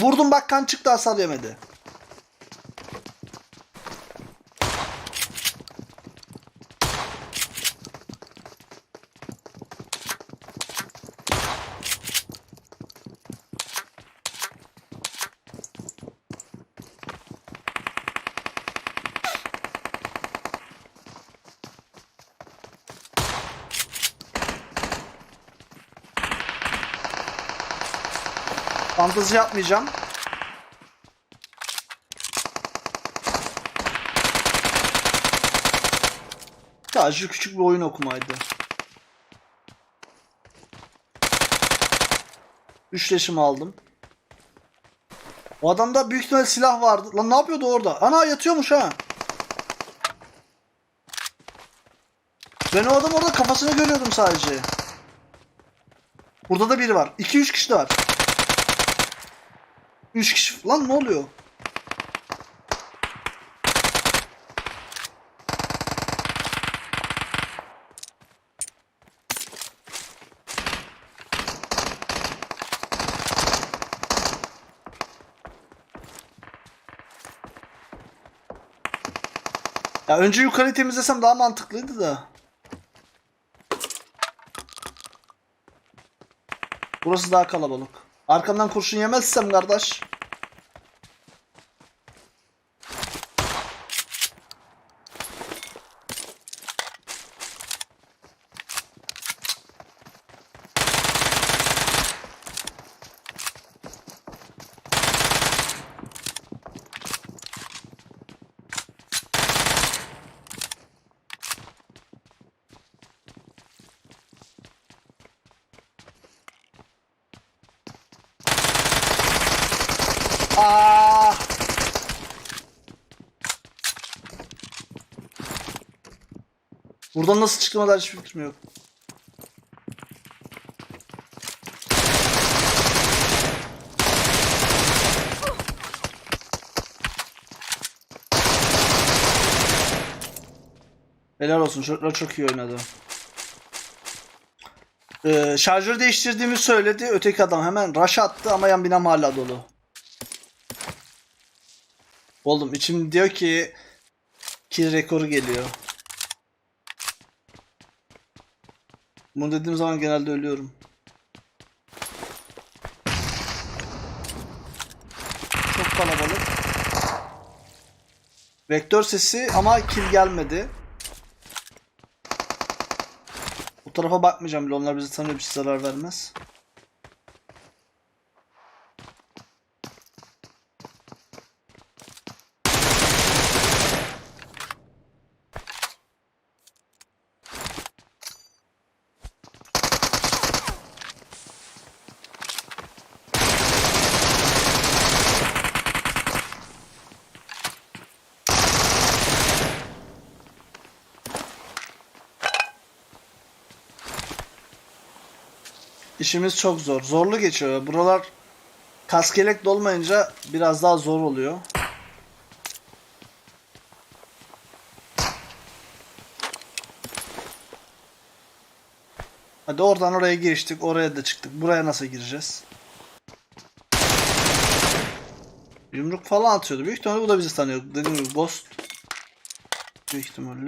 Vurdum bak kan çıktı hasar yemedi. Fantezi yapmayacağım. Sadece küçük bir oyun okumaydı. Üçleşim aldım. O adamda büyük ihtimal silah vardı. Lan ne yapıyordu orada? Ana yatıyormuş ha. Ben o adam orada kafasını görüyordum sadece. Burada da biri var. 2-3 kişi de var. 3 kişi. Lan ne oluyor? Ya önce yukarıyı temizlesem daha mantıklıydı da. Burası daha kalabalık. Arkamdan kurşun yemezsem kardeş. Aa! Buradan nasıl çıktığıma dair hiçbir fikrim yok. Helal olsun. Çocuklar çok iyi oynadı. Ee, şarjör değiştirdiğimi söyledi. Öteki adam hemen rush attı ama yan binam hala dolu. Oğlum içim diyor ki kill rekoru geliyor. Bunu dediğim zaman genelde ölüyorum. Çok kalabalık. Vektör sesi ama kill gelmedi. Bu tarafa bakmayacağım bile onlar bizi tanıyor bir şey zarar vermez. İşimiz çok zor. Zorlu geçiyor. Buralar kaskelek dolmayınca biraz daha zor oluyor. Hadi oradan oraya giriştik. Oraya da çıktık. Buraya nasıl gireceğiz? Yumruk falan atıyordu. Büyük ihtimalle bu da bizi tanıyor. Dediğim gibi Ghost. Büyük ihtimalle.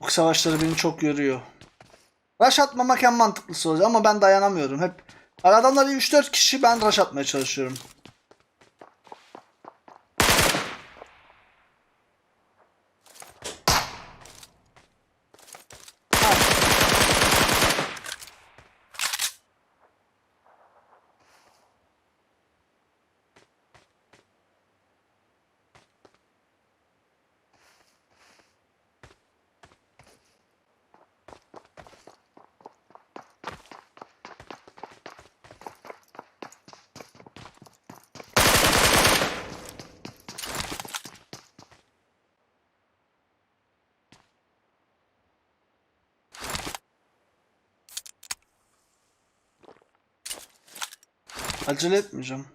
Bu savaşları beni çok yoruyor. Rush atmamak en mantıklısı olacak ama ben dayanamıyorum. Hep adamlar 3-4 kişi ben rush atmaya çalışıyorum. Acele etmeyeceğim.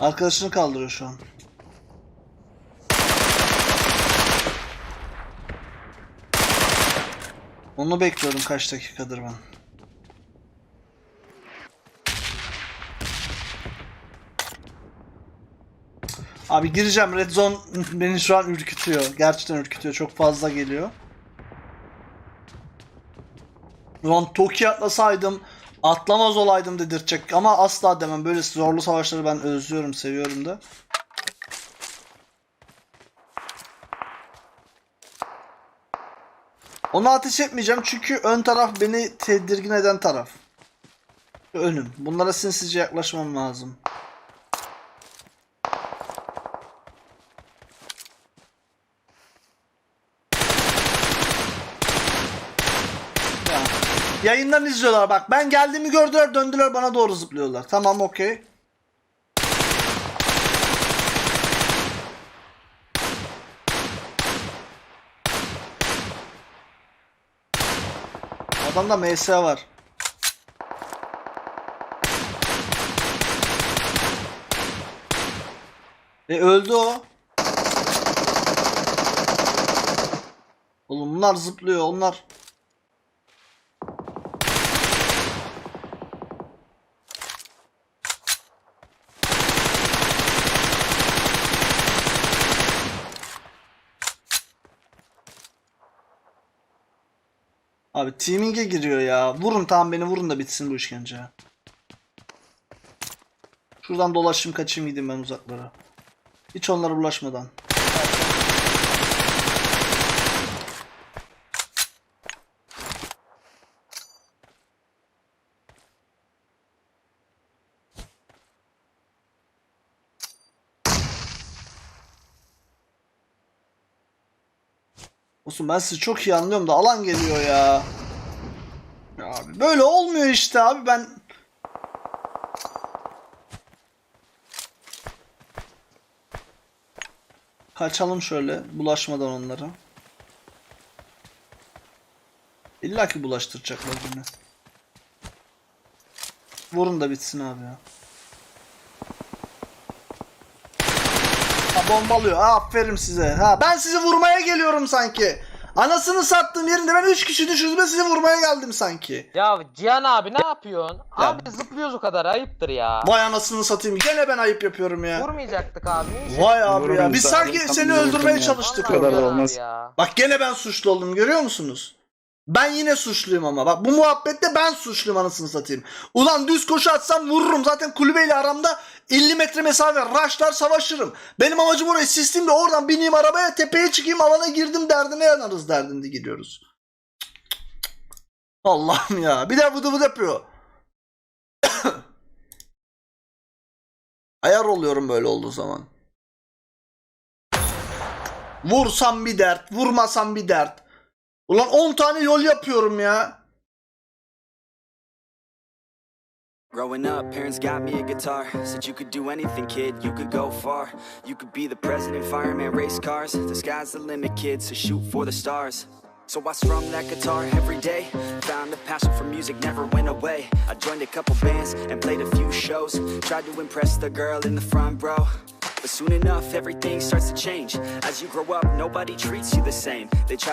Arkadaşını kaldırıyor şu an. Onu bekliyorum kaç dakikadır ben. Abi gireceğim. Red Zone beni şu an ürkütüyor. Gerçekten ürkütüyor. Çok fazla geliyor. Ulan Toki atlasaydım atlamaz olaydım dedirtecek ama asla demem. Böyle zorlu savaşları ben özlüyorum, seviyorum da. Ona ateş etmeyeceğim çünkü ön taraf beni tedirgin eden taraf. Önüm. Bunlara sinsizce yaklaşmam lazım. Ya. Yayından izliyorlar bak. Ben geldiğimi gördüler döndüler bana doğru zıplıyorlar. Tamam okey. Adamda MS var. E öldü o. Oğlum bunlar zıplıyor onlar. Abi teaming'e giriyor ya. Vurun tamam beni vurun da bitsin bu işkence. Şuradan dolaşayım kaçayım gideyim ben uzaklara. Hiç onlara bulaşmadan. Olsun ben sizi çok iyi anlıyorum da alan geliyor ya. Ya Abi böyle olmuyor işte abi ben Kaçalım şöyle bulaşmadan onlara. İlla ki bulaştıracaklar beni. Vurun da bitsin abi ya. Bombalıyor. Aferin size. Ha ben sizi vurmaya geliyorum sanki. Anasını sattığım yerinde ben 3 kişi düşürdüm sizi vurmaya geldim sanki. Ya Cihan abi ne yapıyorsun? Abi zıplıyoruz o kadar ayıptır ya. Vay anasını satayım. Gene ben ayıp yapıyorum ya. Vurmayacaktık abi. Vay abi ya. Vurmayın Biz sanki seni öldürmeye ya. çalıştık. Vallahi kadar olmaz. Ya. Bak gene ben suçlu oldum görüyor musunuz? Ben yine suçluyum ama. Bak bu muhabbette ben suçluyum anasını satayım. Ulan düz koşu atsam vururum. Zaten kulübeyle aramda 50 metre mesafe. Raşlar savaşırım. Benim amacım orayı sisteyim de oradan bineyim arabaya tepeye çıkayım alana girdim derdine yanarız derdinde gidiyoruz. Allah'ım ya. Bir de vıdı vıdı yapıyor. Ayar oluyorum böyle olduğu zaman. Vursam bir dert, vurmasam bir dert. Ulan 10 tane yol yapıyorum ya. Growing up, parents got me a guitar. Said you could do anything, kid, you could go far. You could be the president, fireman, race cars. The sky's the limit, kid, so shoot for the stars. So I strummed that guitar every day. Found a passion for music, never went away. I joined a couple bands and played a few shows. Tried to impress the girl in the front row. But soon enough, everything starts to change. As you grow up, nobody treats you the same. They try